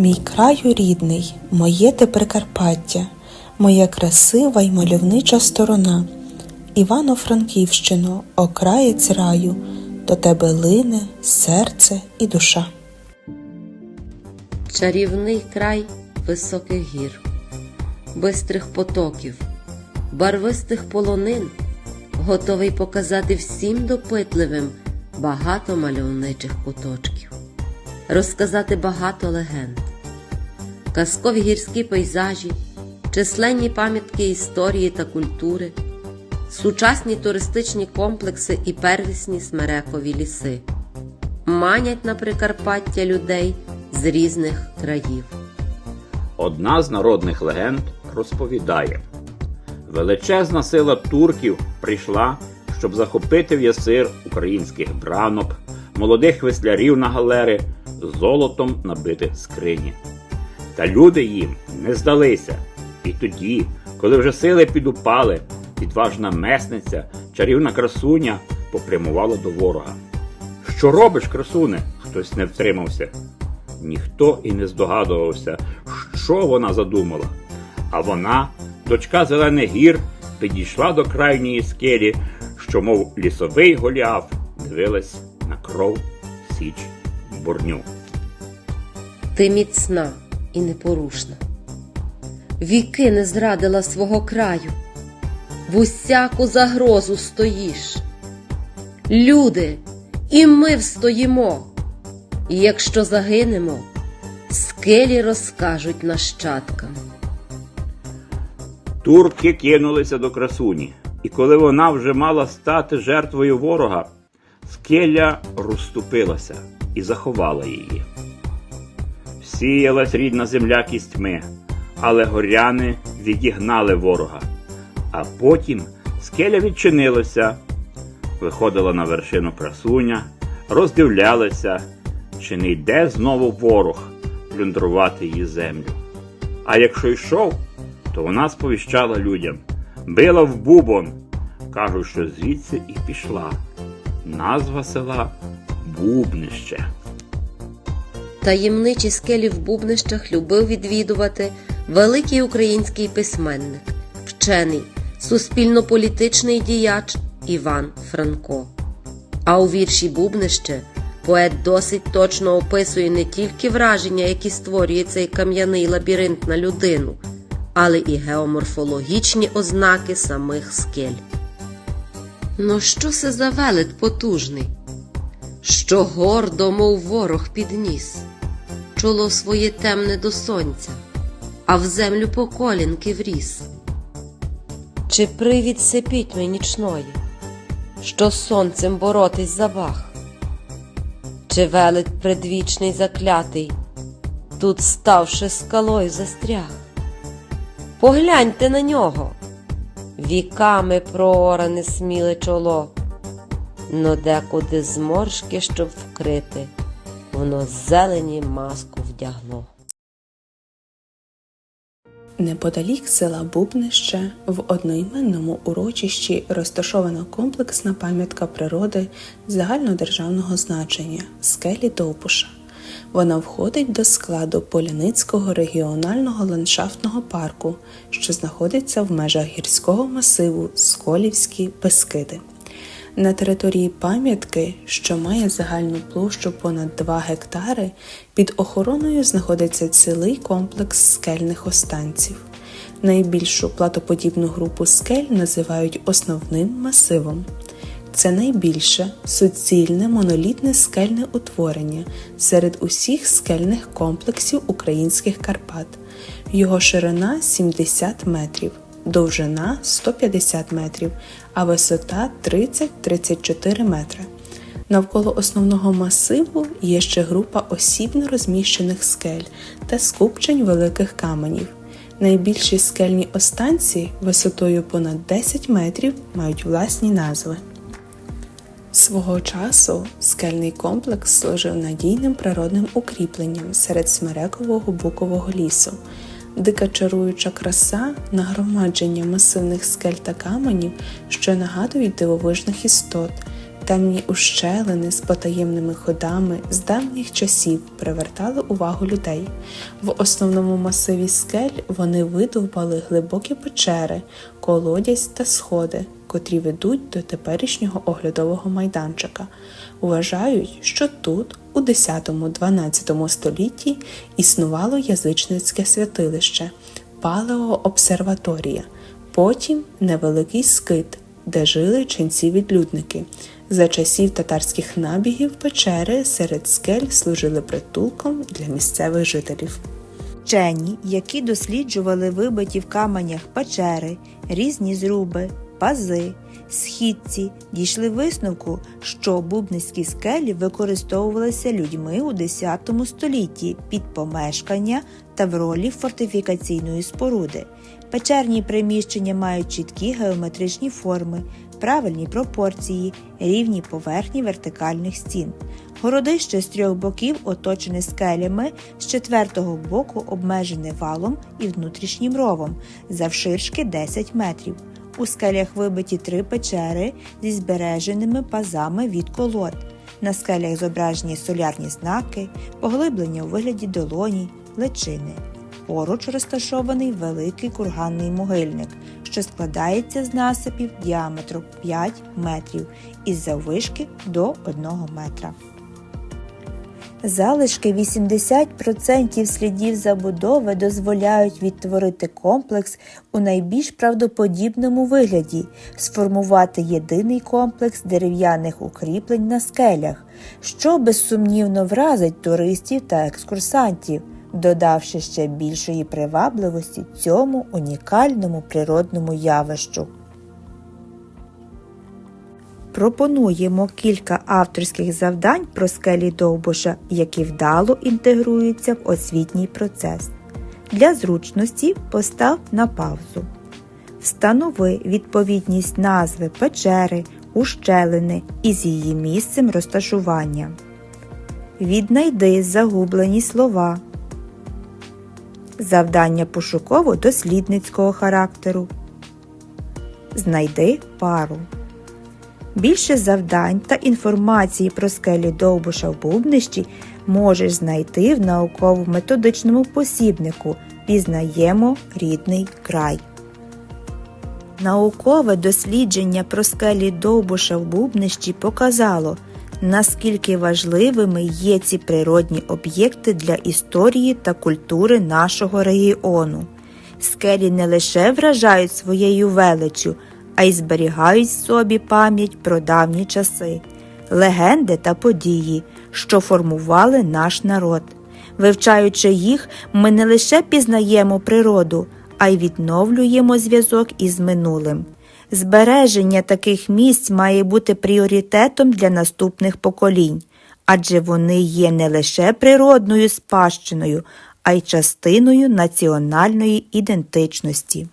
Мій краю рідний, моє ти Прикарпаття, моя красива й мальовнича сторона. Івано-Франківщино, окраєць раю, до тебе лине серце і душа. Чарівний край високих гір, бистрих потоків, барвистих полонин, готовий показати всім допитливим багато мальовничих куточків, розказати багато легенд, казкові гірські пейзажі, численні пам'ятки історії та культури, сучасні туристичні комплекси і первісні смерекові ліси манять на Прикарпаття людей з різних країв. Одна з народних легенд розповідає: величезна сила турків прийшла, щоб захопити в ясир українських бранок, молодих веслярів на галери, золотом набити скрині. Та люди їм не здалися. І тоді, коли вже сили підупали, відважна месниця, чарівна красуня попрямувала до ворога. Що робиш, красуне? Хтось не втримався. Ніхто і не здогадувався, що вона задумала. А вона, дочка зелених гір, підійшла до крайньої скелі, що, мов лісовий голіаф, дивилась на кров, січ, бурню. Ти міцна і непорушна. Віки не зрадила свого краю, в усяку загрозу стоїш. Люди, і ми встоїмо, і якщо загинемо, скелі розкажуть нащадкам. Турки кинулися до красуні, і коли вона вже мала стати жертвою ворога, скеля розступилася і заховала її. Сіялась рідна земля кістьми, але горяни відігнали ворога. А потім скеля відчинилася, виходила на вершину красуня, роздивлялася, чи не йде знову ворог плюндрувати її землю. А якщо йшов, то вона сповіщала людям, била в бубон. Кажуть, що звідси і пішла. Назва села Бубнище. Таємничі скелі в Бубнищах любив відвідувати великий український письменник, вчений, суспільно-політичний діяч Іван Франко. А у вірші Бубнище поет досить точно описує не тільки враження, які створює цей кам'яний лабіринт на людину, але і геоморфологічні ознаки самих скель. Ну що це за велет потужний? Що гордо, мов ворог підніс, чоло своє темне до сонця, а в землю по колінки вріс. Чи привід се пітьми нічної, що сонцем боротись забах? Чи велить предвічний заклятий, тут ставши скалою застряг? Погляньте на нього, віками прооране сміле чоло но декуди зморшки, щоб вкрити, воно зелені маску вдягло. Неподалік села Бубнище в одноіменному урочищі розташована комплексна пам'ятка природи загальнодержавного значення скелі Довбуша. Вона входить до складу Поляницького регіонального ландшафтного парку, що знаходиться в межах гірського масиву Сколівські Бескиди. На території пам'ятки, що має загальну площу понад 2 гектари, під охороною знаходиться цілий комплекс скельних останців. Найбільшу платоподібну групу скель називають основним масивом. Це найбільше суцільне монолітне скельне утворення серед усіх скельних комплексів українських Карпат. Його ширина 70 метрів довжина 150 метрів, а висота 30-34 метри. Навколо основного масиву є ще група осібно розміщених скель та скупчень великих каменів. Найбільші скельні останці висотою понад 10 метрів мають власні назви. Свого часу скельний комплекс служив надійним природним укріпленням серед смерекового букового лісу. Дика чаруюча краса, нагромадження масивних скель та каменів, що нагадують дивовижних істот, Темні ущелини з потаємними ходами з давніх часів привертали увагу людей. В основному масиві скель вони видовбали глибокі печери, колодязь та сходи, котрі ведуть до теперішнього оглядового майданчика. Вважають, що тут, у 10-12 столітті, існувало язичницьке святилище палеообсерваторія, потім невеликий скит, де жили ченці-відлюдники. За часів татарських набігів печери серед скель служили притулком для місцевих жителів. Вчені, які досліджували вибиті в каменях печери, різні зруби, пази, східці, дійшли висновку, що бубницькі скелі використовувалися людьми у X столітті під помешкання та в ролі фортифікаційної споруди. Печерні приміщення мають чіткі геометричні форми, правильні пропорції, рівні поверхні вертикальних стін. Городище з трьох боків оточене скелями, з четвертого боку обмежене валом і внутрішнім ровом, завширшки 10 метрів. У скелях вибиті три печери зі збереженими пазами від колод. На скелях зображені солярні знаки, поглиблення у вигляді долоні, личини. Поруч розташований великий курганний могильник, що складається з насипів діаметром 5 метрів із заввишки до 1 метра. Залишки 80% слідів забудови дозволяють відтворити комплекс у найбільш правдоподібному вигляді, сформувати єдиний комплекс дерев'яних укріплень на скелях, що безсумнівно вразить туристів та екскурсантів, додавши ще більшої привабливості цьому унікальному природному явищу. Пропонуємо кілька авторських завдань про скелі Довбуша, які вдало інтегруються в освітній процес. Для зручності постав на паузу. Встанови відповідність назви печери, ущелини із її місцем розташування. Віднайди загублені слова. Завдання пошуково-дослідницького характеру. Знайди пару. Більше завдань та інформації про скелі Довбуша в Бубнищі можеш знайти в науково-методичному посібнику Пізнаємо рідний край. Наукове дослідження про скелі Довбуша в Бубнищі показало, наскільки важливими є ці природні об'єкти для історії та культури нашого регіону. Скелі не лише вражають своєю величчю, а й зберігають в собі пам'ять про давні часи, легенди та події, що формували наш народ. Вивчаючи їх, ми не лише пізнаємо природу, а й відновлюємо зв'язок із минулим. Збереження таких місць має бути пріоритетом для наступних поколінь, адже вони є не лише природною спадщиною, а й частиною національної ідентичності.